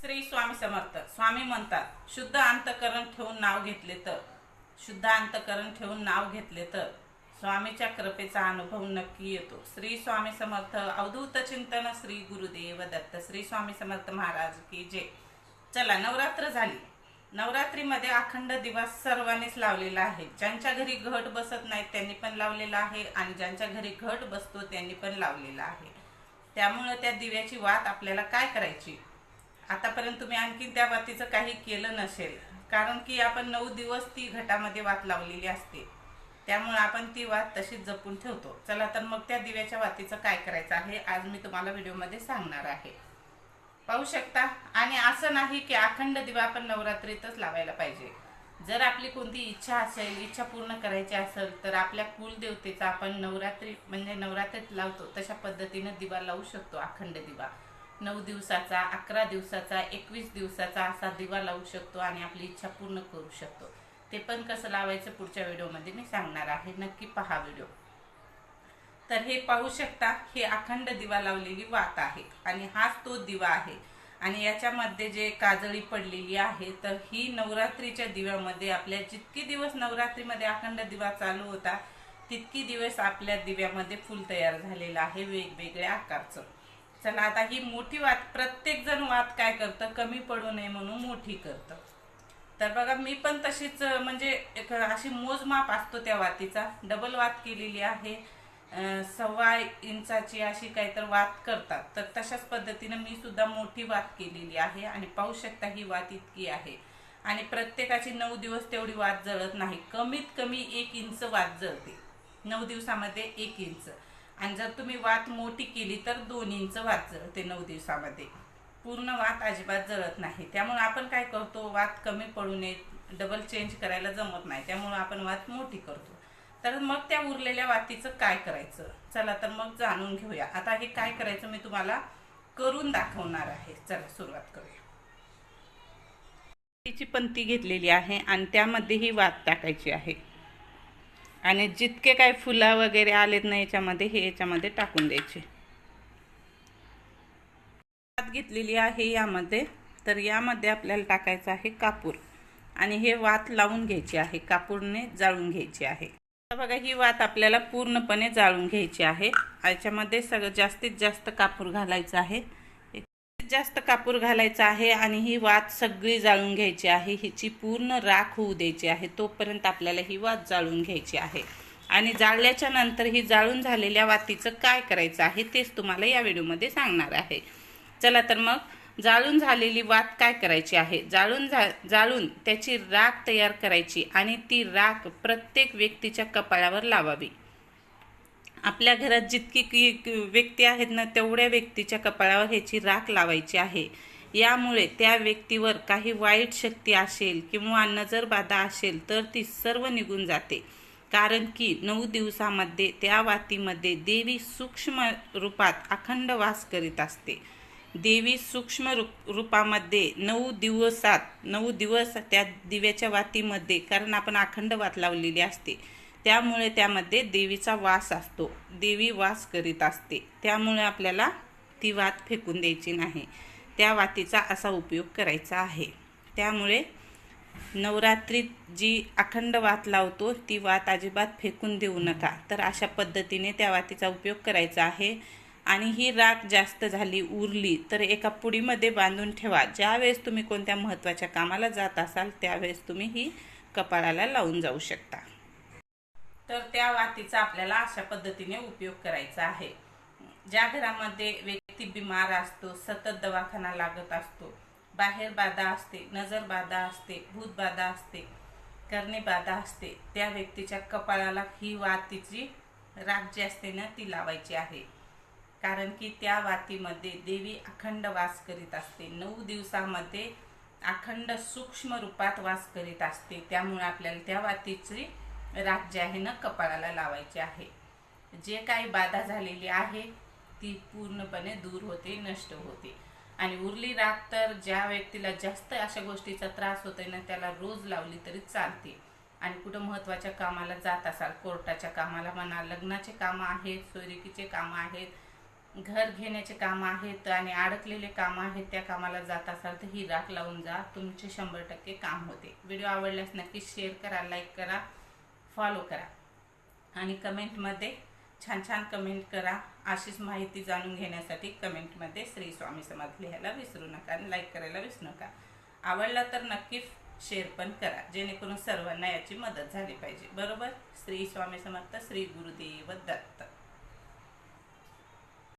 श्री स्वामी समर्थ. स्वामी म्हणतात शुद्ध अंतकरण ठेवून नाव घेतले तर. शुद्ध अंतकरण ठेवून नाव घेतले तर. स्वामीच्या कृपेचा अनुभव नक्की येतो. श्री स्वामी समर्थ अवधूत चिंतन श्री गुरुदेव दत्त. श्री स्वामी समर्थ महाराज की जय. चला नवरात्र झाली. नवरात्रीमध्ये अखंड दिवस सर्वांनीच लावलेला आहे. ज्यांच्या घरी घट बसत नाही त्यांनी पण लावलेला आहे आणि ज्यांच्या घरी घट बसतो त्यांनी पण लावलेला आहे. त्यामुळं त्या दिव्याची वात आपल्याला काय करायची? आतापर्यंत तुम्ही आणखीन त्या वातीचं काही केलं नसेल. कारण की आपण नऊ दिवस ती घटामध्ये वात लावलेली असते. त्यामुळे आपण ती वात तशीच जपून ठेवतो. चला तर मग त्या दिव्याच्या वातीचं काय करायचं आहे आज मी तुम्हाला व्हिडिओमध्ये सांगणार आहे. पाहू शकता? आणि असं नाही की अखंड दिवा आपण नवरात्रीतच लावायला पाहिजे. जर आपली कोणती इच्छा असेल इच्छा पूर्ण करायची असेल तर आपल्या कुलदेवतेचा आपण नवरात्री म्हणजे नवरात्रीत लावतो तशा पद्धतीनं दिवा लावू शकतो अखंड दिवा. नऊ दिवसाचा अकरा दिवसाचा एकवीस दिवसाचा असा दिवा लावू शकतो आणि आपली इच्छा पूर्ण करू शकतो. ते पण कसं लावायचं पुढच्या व्हिडिओमध्ये मी सांगणार आहे. नक्की पहा व्हिडिओ. तर हे पाहू शकता हे अखंड दिवा लावलेली वात आहे आणि हाच तो दिवा आहे. आणि याच्यामध्ये जे काजळी पडलेली आहे तर ही नवरात्रीच्या दिव्यामध्ये आपल्या जितकी दिवस नवरात्रीमध्ये अखंड दिवा चालू होता तितकी दिवस आपल्या दिव्यामध्ये फुल तयार झालेलं आहे. वेगवेगळ्या आकारचं. चला आता ही मोठी वात प्रत्येक जण वात काय करतं? कमी पडू नये म्हणून मोठी करतं. तर बघा मी पण तशीच म्हणजे एक अशी मोजमाप असतो त्या वातीचा. डबल वात केलेली आहे. सव्वा इंचाची अशी काहीतर वात करतात. तर तशाच पद्धतीनं मी सुद्धा मोठी वात केलेली आहे आणि पाहू शकता ही वात इतकी आहे. आणि प्रत्येकाची नऊ दिवस तेवढी वात जळत नाही. कमीत कमी एक इंच वात जळते. नऊ दिवसामध्ये एक इंच. आणि जर तुम्ही वात मोठी केली तर दोन इंच वात जळते नऊ दिवसामध्ये. पूर्ण वात अजिबात जळत नाही. त्यामुळे आपण काय करतो वात कमी पडू नये डबल चेंज करायला जमत नाही. त्यामुळे आपण वात मोठी करतो. तर मग त्या उरलेल्या वातीचं काय करायचं? चला तर मग जाणून घेऊया. आता हे काय करायचं मी तुम्हाला करून दाखवणार आहे. चला सुरुवात करूया. तिची पंती घेतलेली आहे आणि त्यामध्ये ही वात टाकायची आहे. आणि जितके काय फुलं वगैरे आलेत ना याच्यामध्ये हे याच्यामध्ये टाकून द्यायचे. वात घेतलेली आहे यामध्ये. तर यामध्ये आपल्याला टाकायचं आहे कापूर. आणि हे वात लावून घ्यायची आहे कापूरने जाळून घ्यायची आहे. बघा ही वात आपल्याला पूर्णपणे जाळून घ्यायची आहे. याच्यामध्ये सगळं जास्तीत जास्त कापूर घालायचं आहे. जास्त कापूर घालायचा आहे आणि ही वात सगळी जाळून घ्यायची आहे. हिची पूर्ण राख होऊ द्यायची आहे. तोपर्यंत आपल्याला ही वात जाळून घ्यायची आहे. आणि जाळल्याच्या नंतर ही जाळून झालेल्या वातीचं काय करायचं आहे तेच तुम्हाला या व्हिडिओमध्ये सांगणार आहे. चला तर मग जाळून झालेली वात काय करायची आहे? जाळून झा जाळून त्याची राख तयार करायची आणि ती राख प्रत्येक व्यक्तीच्या कपाळावर लावावी. आपल्या घरात जितकी की व्यक्ती आहेत ना तेवढ्या व्यक्तीच्या कपाळावर ह्याची राख लावायची आहे. यामुळे त्या व्यक्तीवर काही वाईट शक्ती असेल किंवा नजरबाधा असेल तर ती सर्व निघून जाते. कारण की नऊ दिवसामध्ये त्या वातीमध्ये देवी सूक्ष्म रूपात अखंड वास करीत असते. देवी सूक्ष्म रूप रूपामध्ये नऊ दिवसात नऊ दिवस त्या दिव्याच्या वातीमध्ये कारण आपण अखंड वात लावलेली असते. त्यामुळे त्यामध्ये देवीचा वास असतो. देवी वास करीत असते. त्यामुळे आपल्याला ती वात फेकून द्यायची नाही. त्या वातीचा असा उपयोग करायचा आहे. त्यामुळे नवरात्रीत जी अखंड वात लावतो ती वात अजिबात फेकून देऊ नका. तर अशा पद्धतीने त्या वातीचा उपयोग करायचा आहे. आणि ही राख जास्त झाली उरली तर एका पुडीमध्ये बांधून ठेवा. ज्यावेळेस तुम्ही कोणत्या महत्त्वाच्या कामाला जात असाल त्यावेळेस तुम्ही ही कपाळाला लावून जाऊ शकता. तर त्या वातीचा आपल्याला अशा पद्धतीने उपयोग करायचा आहे. ज्या घरामध्ये व्यक्ती बिमार असतो सतत दवाखाना लागत असतो बाहेर बाधा असते नजर बाधा असते भूत बाधा असते करणे बाधा असते त्या व्यक्तीच्या कपाळाला ही वातीची राख जी असते ना ती लावायची आहे. कारण की त्या वातीमध्ये देवी अखंड वास करीत असते. नऊ दिवसामध्ये अखंड सूक्ष्म रूपात वास करीत असते. त्यामुळे आपल्याला त्या वातीची राख जे आहे ना कपाळाला लावायची आहे. जे काही बाधा झालेली आहे ती पूर्णपणे दूर होते नष्ट होते. आणि उरली राख तर ज्या व्यक्तीला जास्त अशा गोष्टीचा त्रास होतोय ना त्याला रोज लावली तरी चालते. आणि कुठं महत्त्वाच्या कामाला जात असाल कोर्टाच्या कामाला म्हणा लग्नाचे कामं आहेत सोयरिकीचे कामं आहेत घर घेण्याचे कामं आहेत आणि अडकलेले कामं आहेत त्या कामाला जात असाल तर ही राख लावून जा तुमचे शंभर टक्के काम होते. व्हिडिओ आवडल्यास नक्की शेअर करा लाईक करा. फॉलो करा. आणि कमेंटमध्ये छान छान कमेंट करा. अशीच माहिती जाणून घेण्यासाठी कमेंटमध्ये श्री स्वामी समर्थ लिहायला विसरू नका आणि लाईक करायला विसरू नका. आवडला तर नक्की शेअर पण करा. जेणेकरून सर्वांना याची मदत झाली पाहिजे. बरोबर? श्री स्वामी समर्थ श्री गुरुदेव दत्त.